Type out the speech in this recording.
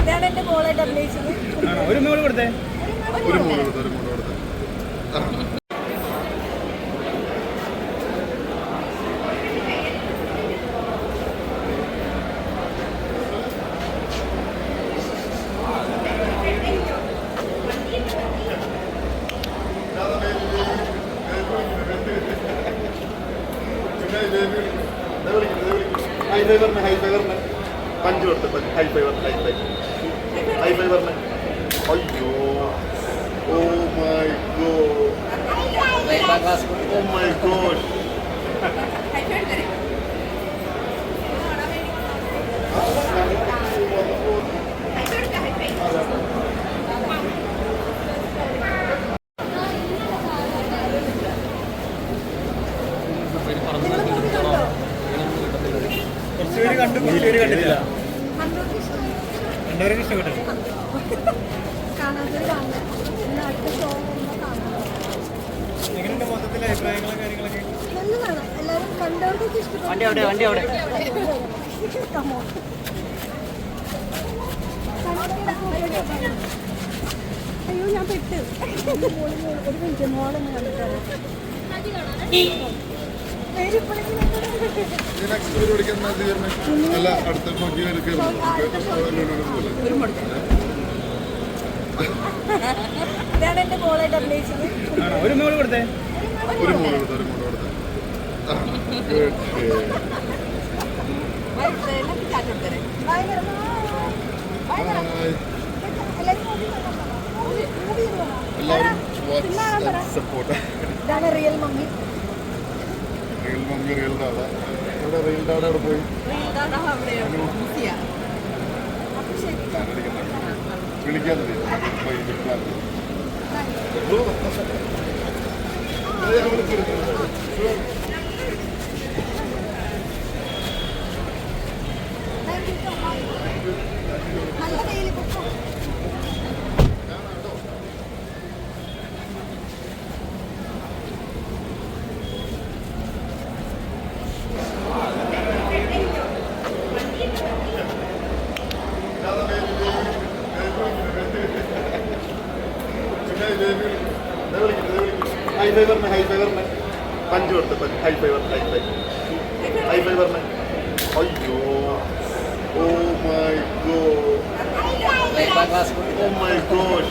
ഇതാണ് എന്റെ മോളായിട്ട് അഭിനയിച്ചത് ആണോ? ഒരു മോൾ കൊടുത്തേ. ഒരു മോൾ കൊടുത്ത് ഒരു മൂന്ന് കൊടുത്ത്. ഹൈ ഫൈവറിന് ഹൈ ഫൈവറിന് പഞ്ച് കൊടുത്ത് പഞ്ച് ഹൈ ഫൈവറിന് ഹൈ ഫൈവ് ഹൈ ഫൈവറിന് അയ്യോ. Oh my god oh my god കുറച്ച് കണ്ടു പേര് കണ്ടില്ല. രണ്ടുപേരും ഇഷ്ടപ്പെട്ടു എങ്ങനെയുണ്ട് മൊത്തത്തിലെ അഭിപ്രായങ്ങളും കാര്യങ്ങളൊക്കെ? വണ്ടി അവിടെ വണ്ടി അവിടെ. അയ്യോ ഞാൻ പെട്ട്. ഒരു മിനിറ്റ് മോളെന്ന് കണ്ടിട്ടാണ് നെക്സ്റ്റ് പരിപാടിക്ക് എന്നാ തീർന്നേ അല്ല അടുത്ത നോക്കി ഒരു മോൾ കൊടുത്തേ ഒരു മോൾ കൊടുത്തേ ഒരു മോൾ കൊടുത്തേ എല്ലാവരും support real mummy real mummy real dad ഇവിടെ റിയൽ ഡാഡ അവിടെ പോയി. അപ്പൊ ശരി. ഹൈ ഫൈവറിന് ഹൈ ഫൈവറിന് പഞ്ച് കൊടുത്ത് പഞ്ച് ഹൈ ഫൈവറിന് ഹൈ ഫൈവ് ഹൈ ഫൈവറിന് അയ്യോ oh my God oh my God